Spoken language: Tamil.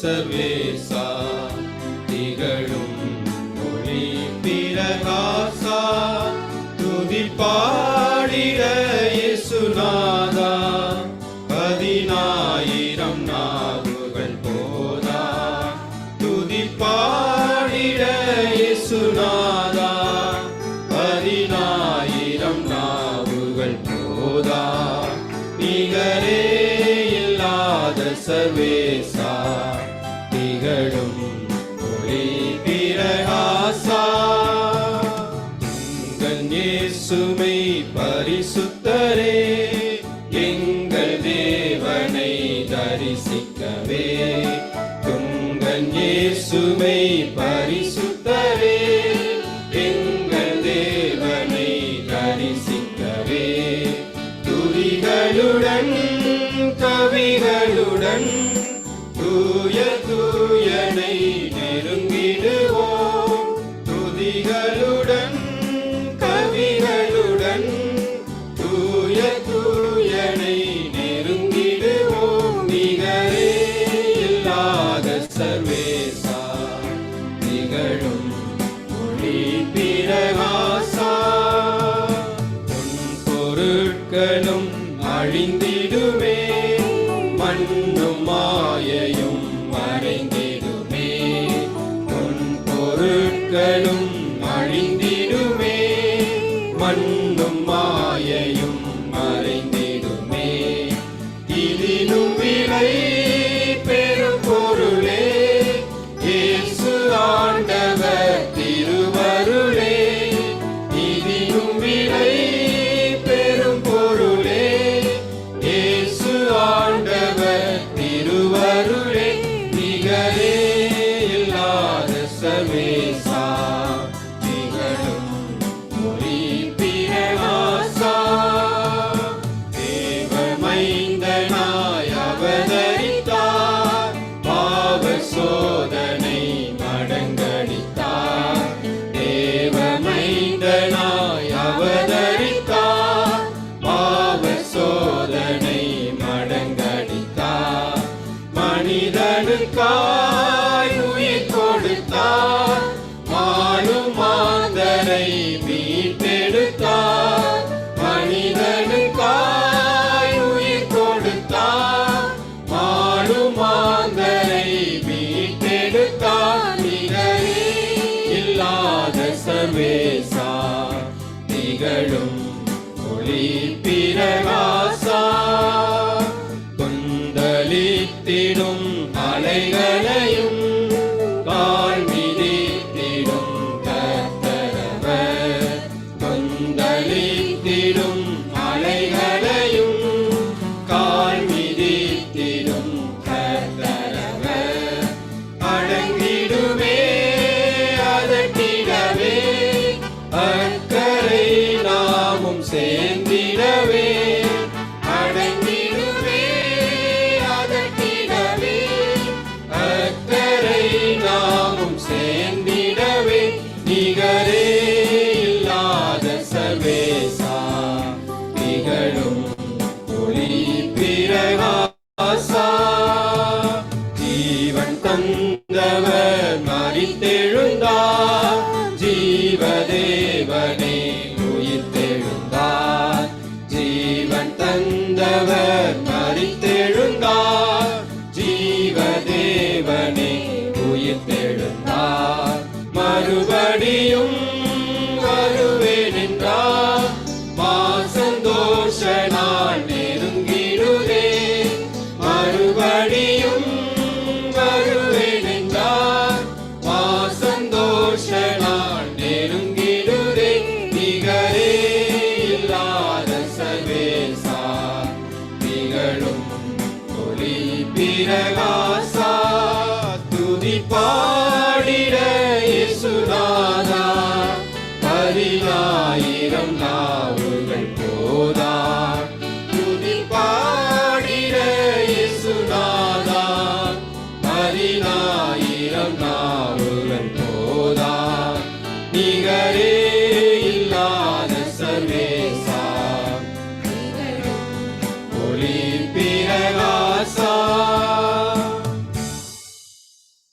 சர்வேசா திகழும் ஒளி பிரகாசா துதி பாடிட இயேசுநாதா பதினாயிரம் நாவுகள் போதா துதி பாடிட இயேசுநாதா பதினாயிரம் நாவுகள் போதா நிகரே இல்லாத சர்வேசா. திகழும் ஒளி பிரகாசா. எங்கள் இயேசுமை பரிசுத்தரே எங்கள் தேவனை தரிசிக்கவே. துங்கள் இயேசுமை பரிசுத்தரே எங்கள் தேவனை தரிசிக்கவே. துதிகளுடன் கவிகளுடன் தூய தூயனை நெருங்கிடுவோம் துதிகளுடன் கவிகளுடன் தூய தூயனை நெருங்கிடுவோம். நிகரே இல்லாத சர்வேசா நிகழும் ஒளி என்னும் மாயையும் மறைந்திடுமே. உன் பொருட்களும் மனிதனுக்காய் உயிர் கொடுத்தார். மானும் மாந்தரை மீட்டெடுத்தார். மனிதனுக்காய் உயிர் கொடுத்தார். மானும் மாந்தரை மீட்டெடுத்தார். நிகரே இல்லாத சர்வேசா திகழும் ஒளி பிறகா மலைகளையும் தேவனே உயிர்த்தெழுந்தார் ஜீவன் தந்தவர் மறித்தெழுந்தார். ஜீவ தேவனே உயிர்த்தெழுந்தார் மறுபடி பிரகாசா